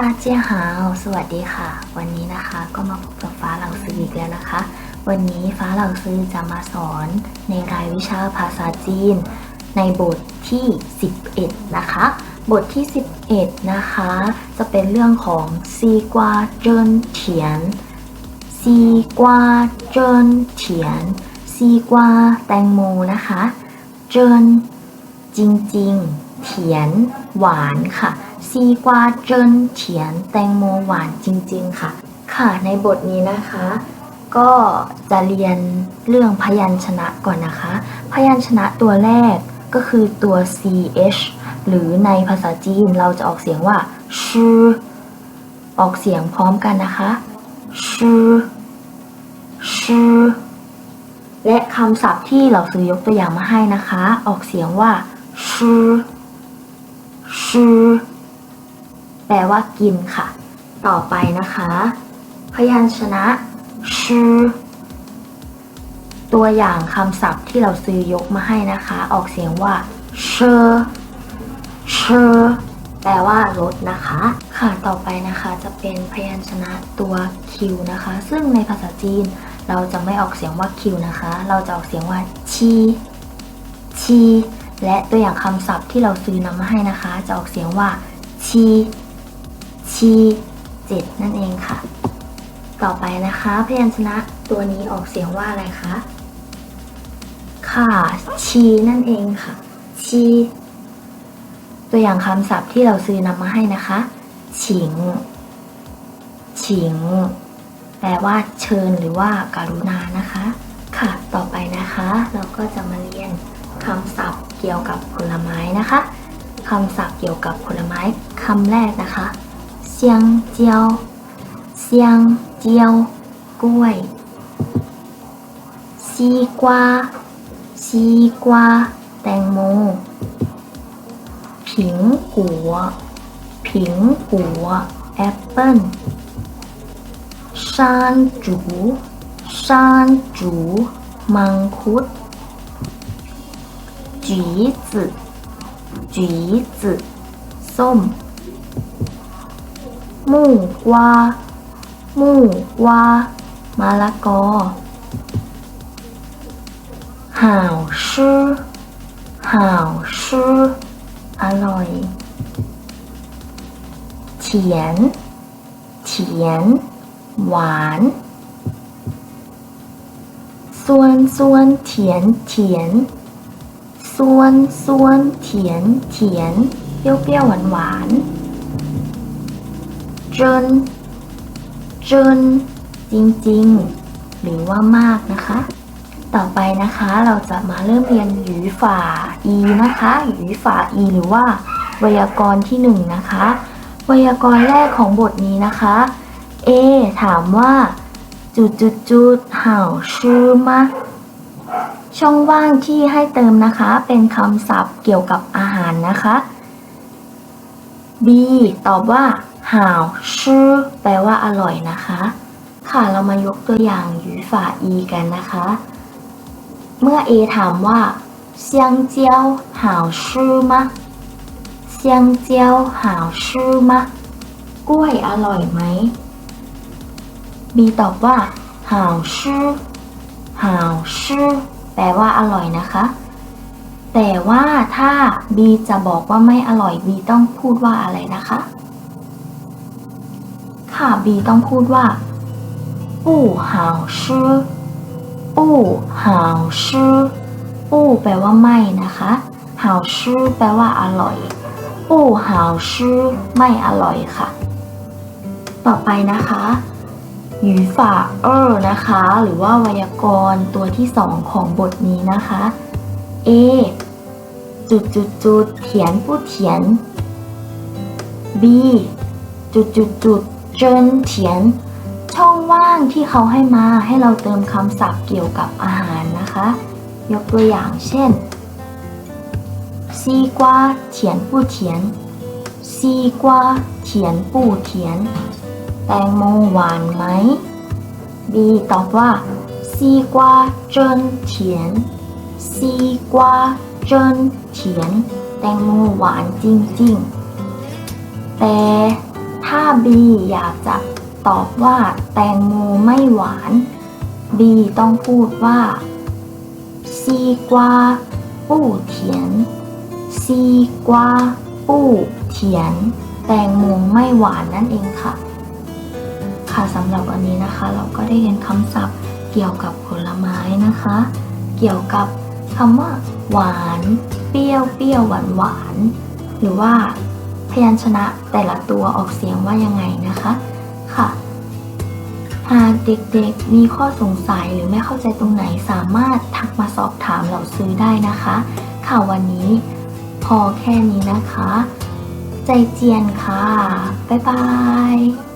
ตาเจียหาว สวัสดีค่ะ วันนี้นะคะก็มาพบกับฟ้าเหล่าซื้ออีกแล้วนะคะ วันนี้ฟ้าเหล่าซื้อจะมาสอนในรายวิชาภาษาจีน ในบทที่ 11 นะคะ บทที่ 11 นะคะ จะเป็นเรื่องของซีกวาเจินเถียนซีกวาเจินเถียนซีกวาแตงโมนะคะ เจินจริงๆ เถียนหวานค่ะ ซีกวาเจินเถียนแตงโมหวานจริง ๆ ค่ะ ค่ะในบทนี้นะคะ ก็จะเรียนเรื่องพยัญชนะก่อนนะคะ พยัญชนะตัวแรกก็คือตัว ch หรือในภาษาจีนเราจะออกเสียงว่าชื่อออกเสียงพร้อมกันนะคะชื่อชื่อและคำศัพท์ที่เราซื้อยกตัวอย่างมาให้นะคะ ออกเสียงว่าชื่อชื่อ แปลว่ากินค่ะ ต่อไปนะคะ พยัญชนะชื่อตัวอย่างคำศัพท์ที่เราซื้อยกมาให้นะคะ ออกเสียงว่าเชอเชอแปลว่ารถนะคะ ค่ะต่อไปนะคะจะเป็นพยัญชนะตัวคิวนะคะ ซึ่งในภาษาจีนเราจะไม่ออกเสียงว่าคิวนะคะ เราจะออกเสียงว่าชีชีและตัวอย่างคำศัพท์ที่เราซื้อนำมาให้นะคะ จะออกเสียงว่าชี ชีเจ็ดนั่นเองค่ะ ต่อไปนะคะพยัญชนะตัวนี้ออกเสียงว่าอะไรคะค่ะชีนั่นเองค่ะ ชี ตัวอย่างคำศัพท์ที่เราซื้อนำมาให้นะคะ ฉิง ฉิง แปลว่าเชิญหรือว่าการุณานะคะ ค่ะ ต่อไปนะคะ เราก็จะมาเรียนคำศัพท์เกี่ยวกับผลไม้นะคะคำศัพท์เกี่ยวกับผลไม้คำแรกนะคะ เซียงเจียวเซียงเจียวกล้วยซีกวาซีกวาแตงโม ผิงกัว ผิงกัวแอปเปิ้ล 山竹山竹มังคุด橘子橘子ส้ม มู่กวามู่กวามะละกอห่าวชื่อห่าวชื่ออร่อยเถียนเถียนหวานส่วนส่วนเถียนเถียนส่วนส่วนเถียนเถียนเปรี้ยวเปรี้ยวหวานหวานเจนจินจริงๆ หรือว่ามากนะคะ ต่อไปนะคะเราจะมาเริ่มเรียนหยูฝ่าอีนะคะหยูฝ่าอีหรือว่า ไวยากรณ์ที่หนึ่งนะคะไวยากรณ์แรกของบทนี้นะคะ A ถามว่า จุดจุดจุดๆๆห่าวชื่อมะช่องว่างที่ให้เติมนะคะ เป็นคำศัพท์เกี่ยวกับอาหารนะคะ B ตอบว่า หาวชื่อแปลว่าอร่อยนะคะ ค่ะเรามายกตัวอย่างยูฝ่าอีกันนะคะ เมื่อ A ถามว่าเซียงเจียวหาวชื่อมะเซียงเจียวหาวชื่อมะกล้วยอร่อยไหม B ตอบว่าหาวชื่อหาวชื่อแปลว่าอร่อยนะคะ แต่ว่าถ้า B จะบอกว่าไม่อร่อย B ต้องพูดว่าอะไรนะคะ ค่ะ B ต้องพูดว่าปู้หาวชื่อปู้หาวชื่อปู้แปลว่าไม่นะคะหาวชื่อแปลว่าอร่อยปู้หาวชื่อไม่อร่อยค่ะ ต่อไปนะคะหยูฝ่าเออนะคะ หรือว่าไวยากรณ์ตัวที่สองของบทนี้นะคะ A จุดจุดจุดเถียนผู้เถียน B จุดจุดจุด จินเถียน ช่องว่างที่เขาให้มาให้เราเติมคำศัพท์เกี่ยวกับอาหารนะคะ ยกตัวอย่างเช่นซีกวาเถียนผู้เถียนซีกวาเถียนผู้เถียน แตงโมหวานไหม B ตอบว่าซีกวาเจินเถียนซีกวาเจินเถียน แตงโมหวานจริงๆ แต่ ถ้า B อยากจะตอบว่าแตงโมไม่หวาน B ต้องพูดว่าซีกวาปู้เทียนซีกวาปู้เทียน แตงโมไม่หวานนั่นเองค่ะ ค่ะสำหรับวันนี้นะคะ เราก็ได้เรียนคำศัพท์เกี่ยวกับผลไม้นะคะ เกี่ยวกับคำว่า หวาน เปรี้ยวเปรี้ยวหวานหวานหรือว่า พยัญชนะแต่ละตัวออกเสียงว่ายังไงนะคะค่ะ หากเด็กๆมีข้อสงสัยหรือไม่เข้าใจตรงไหนสามารถทักมาสอบถามเราซื้อได้นะคะ ค่ะวันนี้พอแค่นี้นะคะ ใจเจียนค่ะ บ๊ายบาย